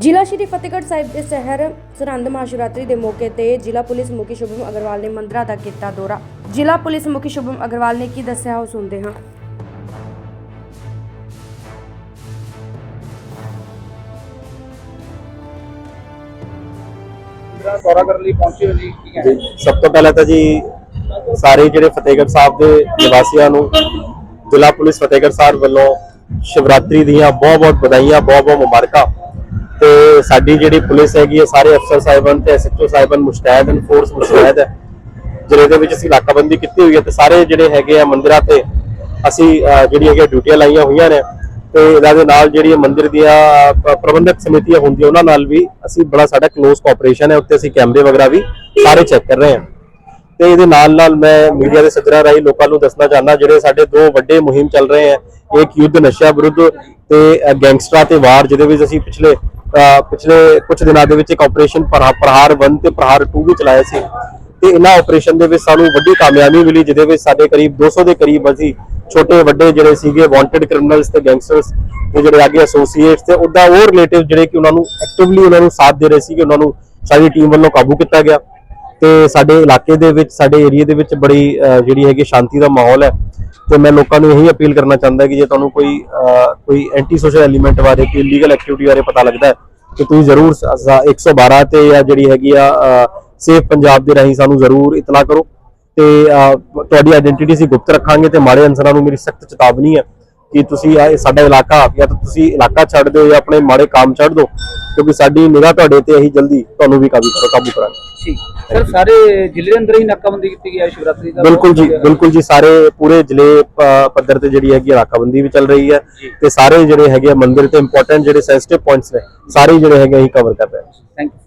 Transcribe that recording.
ਜ਼ਿਲ੍ਹਾ ਸ਼੍ਰੀ ਫਤਿਹਗੜ੍ਹ ਸਾਹਿਬ ਦੇ ਸ਼ਹਿਰ ਸਰਹੰਦ ਮਹਾਸ਼ਿਵਰਾਤਰੀ ਦੇ ਮੌਕੇ ਤੇ ਜ਼ਿਲ੍ਹਾ ਪੁਲਿਸ ਮੁਖੀ ਸ਼ੁਭਮ ਅਗਰਵਾਲ ਨੇ ਮੰਦਰਾਂ ਦਾ ਕੀਤਾ ਦੌਰਾ। ਜ਼ਿਲ੍ਹਾ ਪੁਲਿਸ ਮੁਖੀ ਸ਼ੁਭਮ ਅਗਰਵਾਲ ਨੇ ਕੀ ਦੱਸਿਆ ਉਹ ਸੁਣਦੇ ਹਾਂ। ਦੌਰਾ ਕਰਨ ਲਈ ਪਹੁੰਚੇ ਹੋ ਜੀ ਕੀ ਕਹਿਣਾ? ਜੀ ਸਭ ਤੋਂ ਪਹਿਲਾਂ ਤਾਂ ਜੀ ਸਾਰੇ ਜਿਹੜੇ ਫਤਿਹਗੜ੍ਹ ਸਾਹਿਬ ਦੇ ਨਿਵਾਸੀਆਂ ਨੂੰ ਜ਼ਿਲ੍ਹਾ ਪੁਲਿਸ ਫਤਿਹਗੜ੍ਹ ਸਾਹਿਬ ਵੱਲੋਂ ਸ਼ਿਵਰਾਤਰੀ ਦੀਆਂ ਬਹੁਤ-ਬਹੁਤ ਵਧਾਈਆਂ ਬਹੁਤ-ਬਹੁਤ ਮੁਬਾਰਕਾਂ। ਤੇ ਸਾਡੀ ਜਿਹੜੀ ਪੁਲਿਸ ਹੈਗੀ ਹੈ ਸਾਰੇ ਅਫਸਰ ਸਾਹਿਬਾਨ ਤੇ ਐਸਐਚਓ ਸਾਹਿਬਾਨ ਮੁਸ਼ਤੈਦ ਹਨ ਫੋਰਸ ਮੁਸ਼ਤੈਦ ਹੈ। ਜਿਹੜੇ ਦੇ ਵਿੱਚ ਅਸੀਂ ਨਾਕਾਬੰਦੀ ਕੀਤੀ ਹੋਈ ਹੈ ਤੇ ਸਾਰੇ ਜਿਹੜੇ ਹੈਗੇ ਆ ਮੰਦਿਰਾਂ ਤੇ ਅਸੀਂ ਜਿਹੜੀ ਹੈਗੀ ਡਿਊਟੀਆਂ ਲਾਈਆਂ ਹੋਈਆਂ ਨੇ ਤੇ ਇਹਨਾਂ ਦੇ ਨਾਲ ਜਿਹੜੀ ਮੰਦਿਰ ਦੀਆਂ ਪ੍ਰਬੰਧਕ ਸਮਿਤੀਆਂ ਹੁੰਦੀਆਂ, ਉਹਨਾਂ ਨਾਲ ਵੀ ਅਸੀਂ ਬੜਾ ਸਾਡਾ ਕਲੋਜ਼ ਕੋਆਪਰੇਸ਼ਨ ਹੈ, ਉੱਤੇ ਅਸੀਂ ਕੈਮਰੇ ਵਗੈਰਾ ਵੀ ਸਾਰੇ ਚੈੱਕ ਕਰ ਰਹੇ ਹਾਂ। ਤੇ ਇਹਦੇ ਨਾਲ ਨਾਲ ਮੈਂ ਮੀਡੀਆ ਦੇ ਸੱਜਣਾ ਰਾਹੀਂ ਲੋਕਾਂ ਨੂੰ ਦੱਸਣਾ ਚਾਹੁੰਦਾ, ਜਿਹੜੇ ਸਾਡੇ ਦੋ ਵੱਡੇ ਮੁਹਿੰਮ ਚੱਲ ਰਹੇ ਹੈ, ਇੱਕ ਯੁੱਧ ਨਸ਼ਾ ਵਿਰੁੱਧ ਤੇ ਗੈਂਗਸਟਰਾਂ ਤੇ ਵਾਰ, ਜਿਹਦੇ ਵਿੱਚ ਅਸੀਂ ਪਿਛਲੇ ਪਿਛਲੇ ਕੁਝ ਦਿਨਾਂ ਦੇ ਵਿੱਚ ਇੱਕ ਆਪਰੇਸ਼ਨ ਪ੍ਰਹਾਰ 1 ਤੇ ਪ੍ਰਹਾਰ 2 ਵੀ ਚਲਾਇਆ ਸੀ। ਤੇ ਇਹਨਾਂ ਆਪਰੇਸ਼ਨ ਦੇ ਵਿੱਚ ਸਾਨੂੰ ਵੱਡੀ ਕਾਮਯਾਬੀ ਮਿਲੀ, ਜਿਹਦੇ ਵਿੱਚ ਸਾਡੇ ਕਰੀਬ 200 ਦੇ ਕਰੀਬ ਅਸੀਂ ਛੋਟੇ ਵੱਡੇ ਜਿਹੜੇ ਸੀਗੇ ਵਾਂਟਡ ਕ੍ਰਿਮੀਨਲਸ ਤੇ ਗੈਂਗਸਟਰਸ ਤੇ ਜਿਹੜੇ ਅੱਗੇ ਐਸੋਸੀਏਟਸ ਤੇ ਉਹਦਾ ਉਹ ਰਿਲੇਟਿਵ ਜਿਹੜੇ ਕਿ ਉਹਨਾਂ ਨੂੰ ਐਕਟਿਵਲੀ ਉਹਨਾਂ ਨੂੰ ਸਾਥ ਦੇ ਰਹੇ ਸੀਗੇ, ਉਹਨਾਂ ਨੂੰ ਸਾਡੀ ਟੀਮ ਵੱਲੋਂ ਕਾਬੂ ਕੀਤਾ ਗਿਆ। ਤੇ ਸਾਡੇ ਇਲਾਕੇ ਦੇ ਵਿੱਚ, ਸਾਡੇ ਏਰੀਆ ਦੇ ਵਿੱਚ ਬੜੀ ਜਿਹੜੀ ਹੈਗੀ ਸ਼ਾਂਤੀ ਦਾ ਮਾਹੌਲ ਹੈ। ਤੇ ਮੈਂ ਲੋਕਾਂ ਨੂੰ ਇਹੀ ਅਪੀਲ ਕਰਨਾ ਚਾਹੁੰਦਾ ਕਿ ਜੇ ਤੁਹਾਨੂੰ ਕੋਈ ਕੋਈ ਐਂਟੀ ਸੋਸ਼ਲ ਐਲੀਮੈਂਟ ਬਾਰੇ, ਕੋਈ ਲੀਗਲ ਐਕਟੀਵਿਟੀ ਬਾਰੇ ਪਤਾ ਲੱਗਦਾ ਹੈ ਕਿ ਤੁਸੀਂ ਜ਼ਰੂਰ ਸ- ਸ- 112 ਤੇ ਜਾਂ ਜਿਹੜੀ ਹੈਗੀ ਆ ਸੇਫ ਪੰਜਾਬ ਦੇ ਰਾਹੀਂ ਸਾਨੂੰ ਜ਼ਰੂਰ ਇਤਲਾਹ ਕਰੋ। ਤੇ ਤੁਹਾਡੀ ਆਇਡੈਂਟੀਟੀ ਅਸੀਂ ਗੁਪਤ ਰੱਖਾਂਗੇ ਤੇ ਮਾੜੇ ਅਨਸਰਾਂ ਨੂੰ ਮੇਰੀ ਸਖਤ ਚੇਤਾਵਨੀ ਹੈ ਕਿ ਤੁਸੀਂ ਇਹ ਸਾਡਾ ਇਲਾਕਾ ਜਾਂ ਤਾਂ ਤੁਸੀਂ ਇਲਾਕਾ ਛੱਡ ਦਿਓ ਜਾਂ ਆਪਣੇ ਮਾੜੇ ਕੰਮ ਛੱਡ ਦਿਓ, ਕਿਉਂਕਿ ਸਾਡੀ ਨਿਗਾਹ ਤੁਹਾਡੇ ਤੇ ਅਸੀਂ ਜਲਦੀ, ਤੁਹਾਨੂੰ ਵੀ ਕਾਬੂ ਕਰੋ, ਕਾਬੂ ਕਰਾਂਗੇ। ਠੀਕ ਸਰ ਸਾਰੇ ਜ਼ਿਲ੍ਹੇ ਦੇ ਅੰਦਰ ਹੀ ਨਾਕਾਬੰਦੀ ਕੀਤੀ ਗਈ ਹੈ ਸ਼ਿਵਰਾਤਰੀ ਦਾ ਬਿਲਕੁਲ ਜੀ ਬਿਲਕੁਲ ਜੀ ਸਾਰੇ ਪੂਰੇ ਜ਼ਿਲ੍ਹੇ ਪੱਧਰ ਤੇ ਜਿਹੜੀ ਹੈਗੀ ਨਾਕਾਬੰਦੀ ਵੀ ਚੱਲ ਰਹੀ ਹੈ ਤੇ ਸਾਰੇ ਜਿਹੜੇ ਹੈਗੇ ਮੰਦਿਰ ਤੇ ਇੰਪੋਰਟੈਂਟ ਜਿਹੜੇ ਸੈਂਸਿਟਿਵ ਪੁਆਇੰਟਸ ਨੇ ਸਾਰੇ ਜਿਹੜੇ ਹੈਗੇ ਅਸੀਂ ਕਵਰ ਕਰ ਰਹੇ ਹਾਂ। Thank you